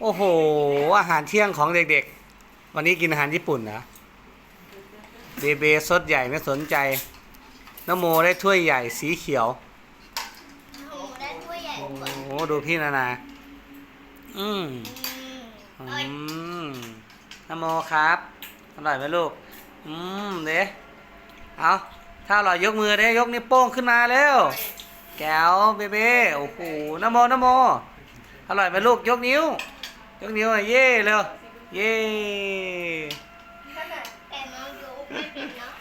โอ้โห อาหารเที่ยงของเด็กๆ วันนี้กินอาหารญี่ปุ่นนะเบเบซดใหญ่ไม่สนใจนโมได้ถ้วยใหญ่สีเขียวหมูได้ถ้วยใหญ่โอ้กว่าโหดูพี่นานา อืม อืมอืเอ้ยมนโมครับ อร่อยไหมลูก อืม เด้เอาถ้าอร่อยยกมือเด้ยกนิ้วโป้งขึ้นมาเร็ว แก้วเบเบ้โอ้โหนโมนโม อร่อยไหมลูกยกนิ้ว ยกนิ้วหน่อยเย่เร็วเย่แต่น้องยูไม่เป็นเนาะ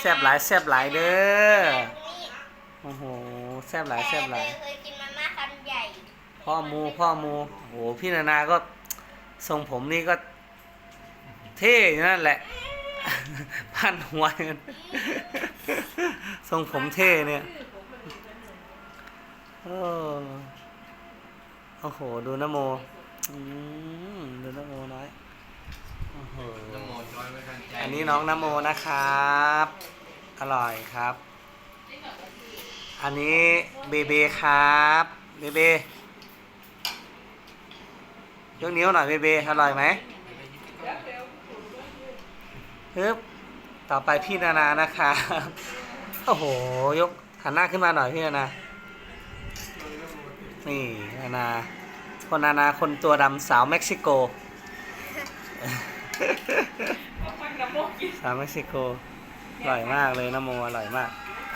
แซ่บหลายแซ่บหลายเด้อโอ้โหแซ่บหลายแซ่บหลายเคยกินมาม่าคำใหญ่พ่อมูพ่อมูโอ้โหพี่นานาก็ทรงผมนี่ก็ เท่อยู่นั่นแหละพันหัวทรงผมเท่เนี่ย โอ้โอ้โห ดูนโมอืมดูนโมน้อยโอ้โหน้ำโมช้อยไว้ข้างใจอันนี้น้องนโมนะครับ อร่อยครับ อันนี้เบเบครับเบเบยกนิ้วหน่อยเบเบอร่อยไหมฮึบต่อไปพี่นานานะครับ โอ้โห ยกหันหน้าขึ้นมาหน่อยพี่นานา นี่นานาคนนานาคนตัวดำสาวเม็กซิโก สาวเม็กซิโก อร่อยมากเลยนะโมอร่อยมาก